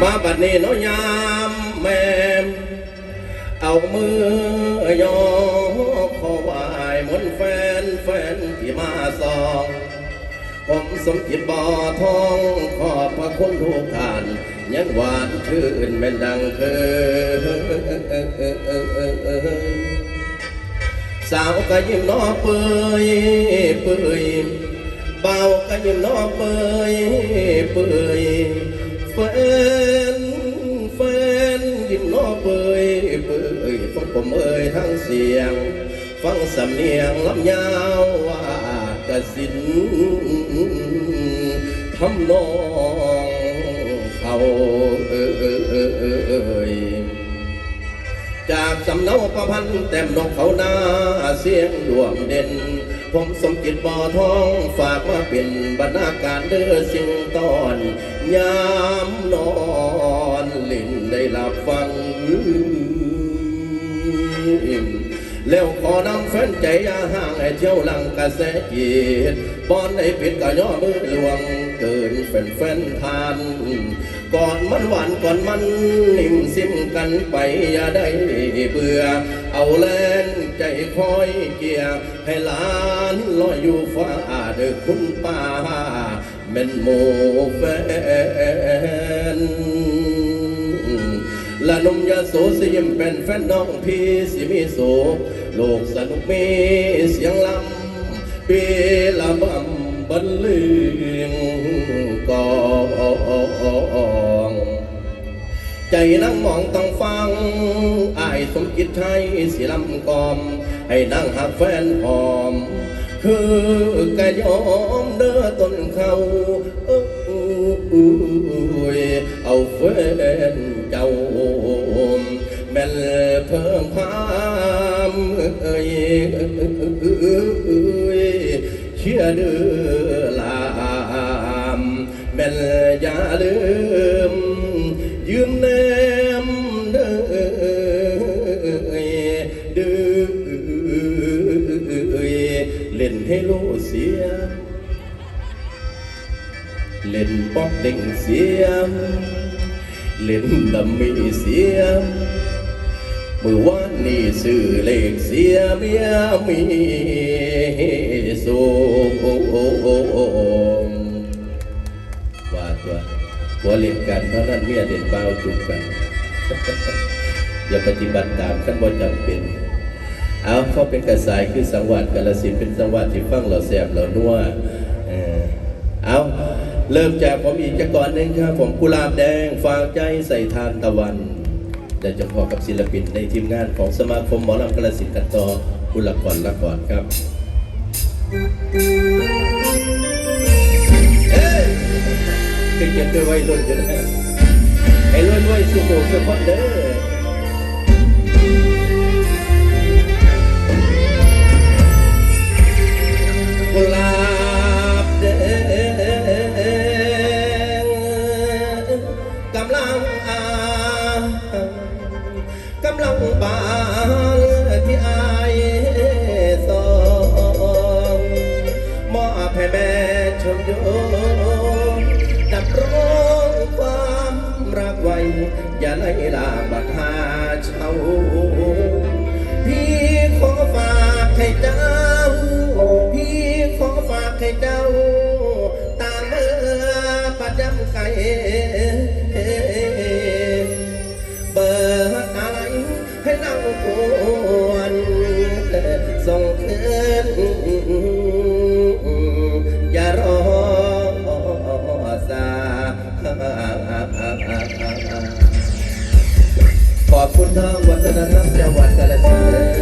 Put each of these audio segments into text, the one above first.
มาบัดนี้น้อยามแม่เอามือยอขอไหวายมนแฟนแฟนที่มาสองผมสมจิตบ่อทองขอบพระคุณทุกท่านยังหวานชื่นเป็นดังเคยสาวก็ยิ้มน้อเปยเปยเบาก็ยิ้มน้อเปยเปย แฟนแฟนยิ้มน้อเปื่อยเปื่อยฟังผมเอ่ยทั้งเสียง ฟังสำเนียงลำยาวว่ากสินทำนองเขาเอ่ยจากสำเนาประพันธ์แต้มนกเขาหน้าเสียงดวงเด่น ผมสมจิตบ่อทองฝากมาเป็นบรรณาการเด้อสิ่งตอนยามนอนลิ่นได้หลับฟังแล้วขอนำแฟนใจอยาห่างให้เที่ยวหลังกระแสจีตบอนให้ปิดก็ย่อมือหลวงเกินแฟนแฟนทาน ก่อนมันหวานก่อนมันนิ่มซิมกันไปอย่าได้เบื่อเอาแรง ใจคอยเกียร์ให้หลานลอยอยู่ฟ้าเด้อคุณป้าแม่นโมแฟนละนมยาโสสิยมเป็นแฟนน้องพี่สิมีโสโลกสนุกมีเสียงลำปีละบำบรรลืงกอ ใจนั่งมองต้องฟังอายสมกิจไทยสิลำกอม ให้นั่งหักแฟนหอม คือกะยอมเด้อต้นเขาเอ้าแฟนเจ้าแม่นเพิ่มความเอ้ยเชื่อเดือลามแม่นอย่าลืม ยืมแนมเด้อเดือเล่นให้โลเสียเล่นป๊อ หัวเล่นกันเท่าะนั้นเมียเล่นเบาจุกกัน อย่าปฏิบัติตามขั้นบ่จำเป็น เอาเขาเป็นกระสายคือสังวัดกาลสินเป็นสังวัดที่ฟังเราแสบเรานัวเอาเริ่มจากผมอีกจะก่อนหนึงครับ ผมกุหลาบแดงฝากใจใส่ทานตะวันจะจะพอกับศิลปินในทีมงานของสมาคมหมอลำกาลสินกันต่อกุหลาบก่อนละก่อนครับ คือเก็บตัวไว้รุ่นกันนะให้รวยสุโขสุขเด้อกุหลา ให้เจ้า พี่ขอฝากให้เจ้า ตามเมื่อประจำไกลเบอร์อะไรให้นั่งควนส่งคืนอย่ารอสาขอบคุณทางวัฒนธรรมจังหวัดกาฬสินธุ์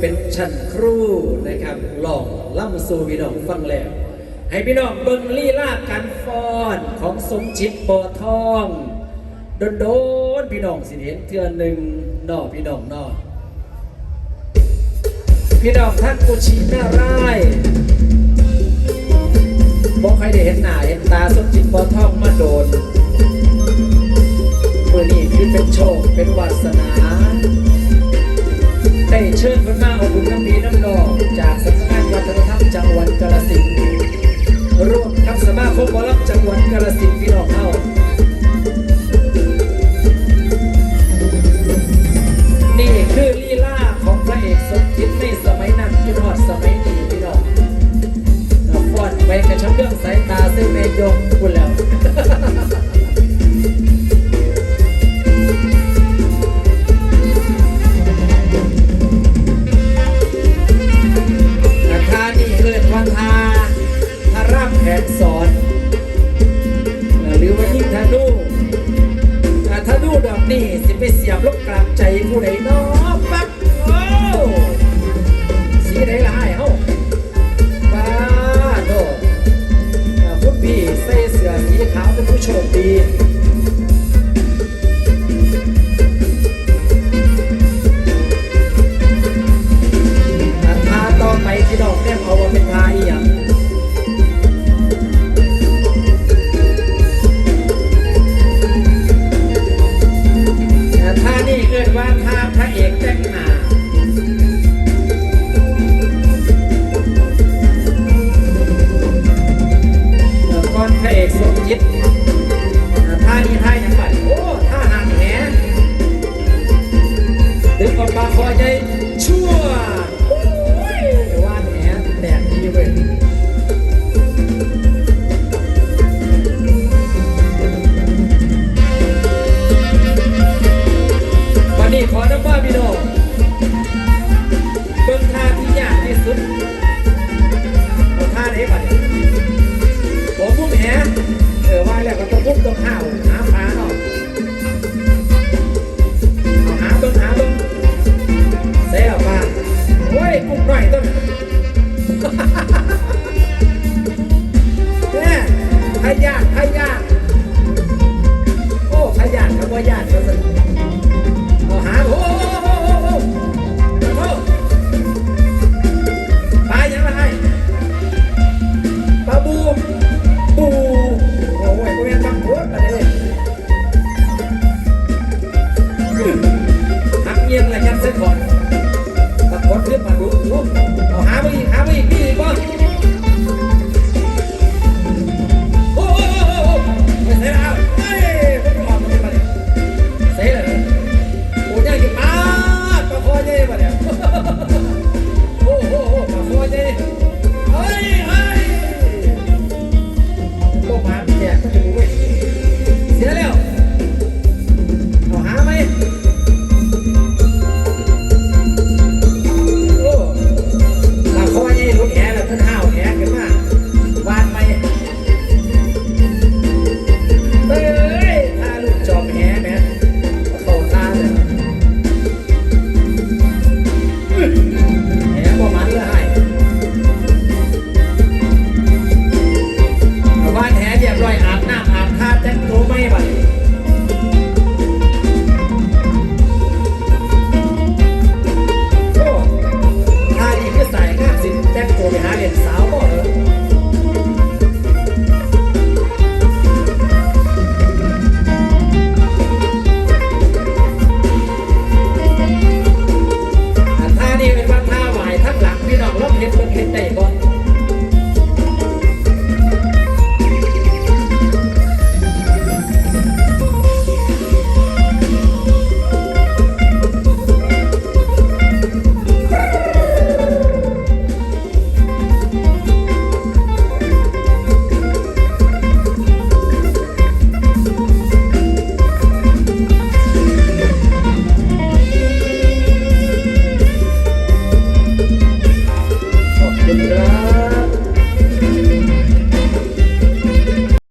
เป็นชั้นครูนะครับลองล่ำสู่พี่น้องฟังแล้ว ให้พี่น้องเบิ่งลีลาการฟ้อนของสมจิตปอทองโดนโดนๆพี่น้องสิเห็นเทือนหนึ่งนอพี่น้องนอพี่น้องท่านกุชินาร่ายบอกใครได้เห็นหน้าเห็นตาสมจิตปอทองมาโดนเมื่อนี้คือเป็นโชคเป็นวาสนา ชิญพระมาอบอุ่นน้ำพีน้ำนองจากสำนักงานวัฒนธรรมจังหวัดกาฬสินธุ์ร่วมกับสมาคมบอลจังหวัดกาฬสินธุ์พี่น้องเฮานี่คือลีลาของพระเอกสมคิดในสมัยนั้นที่ทอดสมัยนี้ ถ้าต่อไปที่ดอกแก้มเอาว่าเป็นทาอีหยังอ่ถ้านี่เกิดว่าท่า นี้ขอ